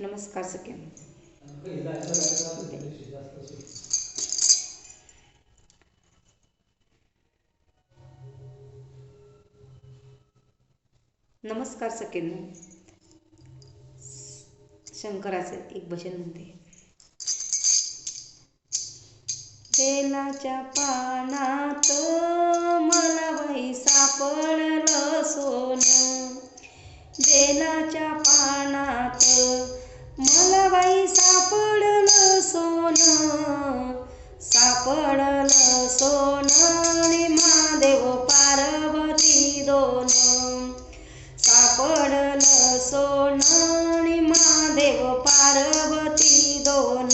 नमस्कार सगळ्यांना नमस्कार सगळ्यांना शंकराचे एक भजन म्हणते. बेलाच्या पानात मला बाई सापड सापडलं सोनं सापडलं सोनं आणि महादेव पार्वती दोन सापडलं सोनं आणि महादेव पार्वती दोन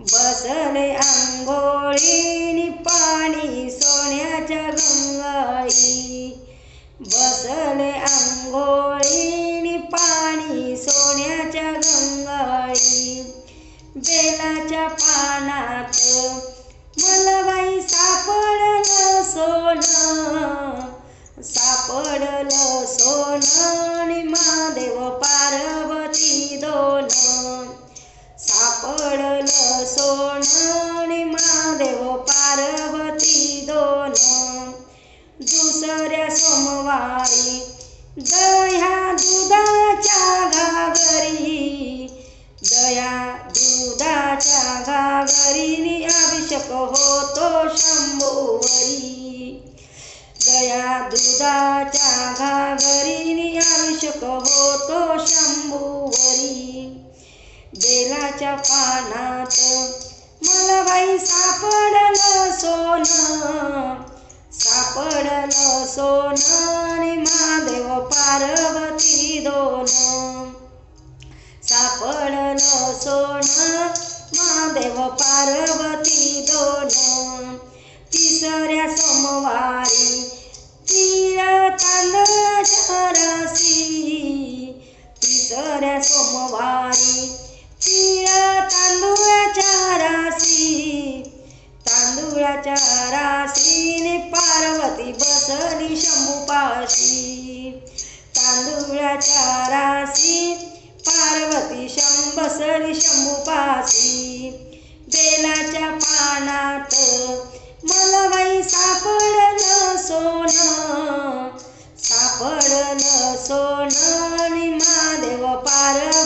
बसले अंघोळीनी पाणी सोन्याच्या गंगाई बसले अंघोळीनी पाणी सोन्याच्या गंगाई बेलाच्या पानात दोन आणि महादेव पार्वती दोन. दुसऱ्या सोमवारी दह्या दुधाच्या घागरी. दया दुधाच्या घागरीने अभिषेक होतो शंभूवरी. दया दुधाच्या घागरीने अभिषेक होतो शंभूवरी. बेलाच्या पानात. मला बाई सापडलं सोनं सापडलं सोनं आणि महादेव पार्वती दोन. सापडलं सोनं महादेव पार्वती दोन. तिसऱ्या सोमवारी राशीने पार्वती बसली शंभूपाशी तांदुळाच्या राशी पार्वती शं बसली शंभूपाशी बेलाच्या पानात मलबाई सापडलं सोनं सापडलं सोनं आणि महादेव पार्वती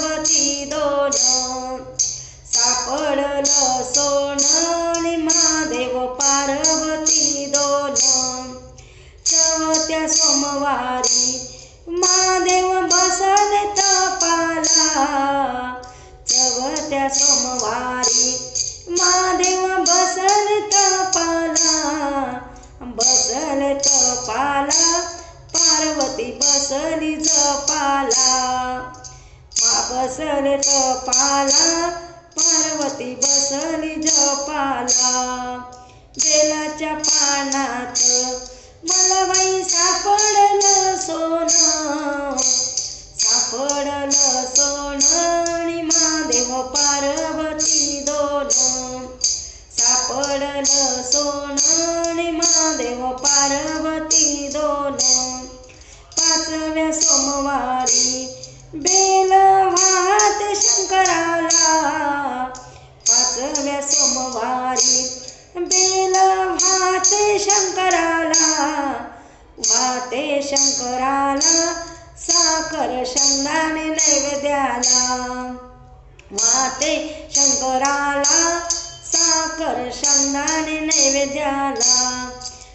तपाला पार्वती बसली जपाला. मा बसले तपाला पार्वती बसली जपाला. बेलाच्या पानात मला बाई सापडलं सोनं. महादेव पार्वती दोन. पाचव्या सोमवारी बेल वाहत शंकराला. पाचव्या सोमवारी बेल वाहते शंकराला. वाहते शंकराला साखर शंदाने नैवेद्याला. वाहते शंकराला साखर शंदाने नैवेद्याला.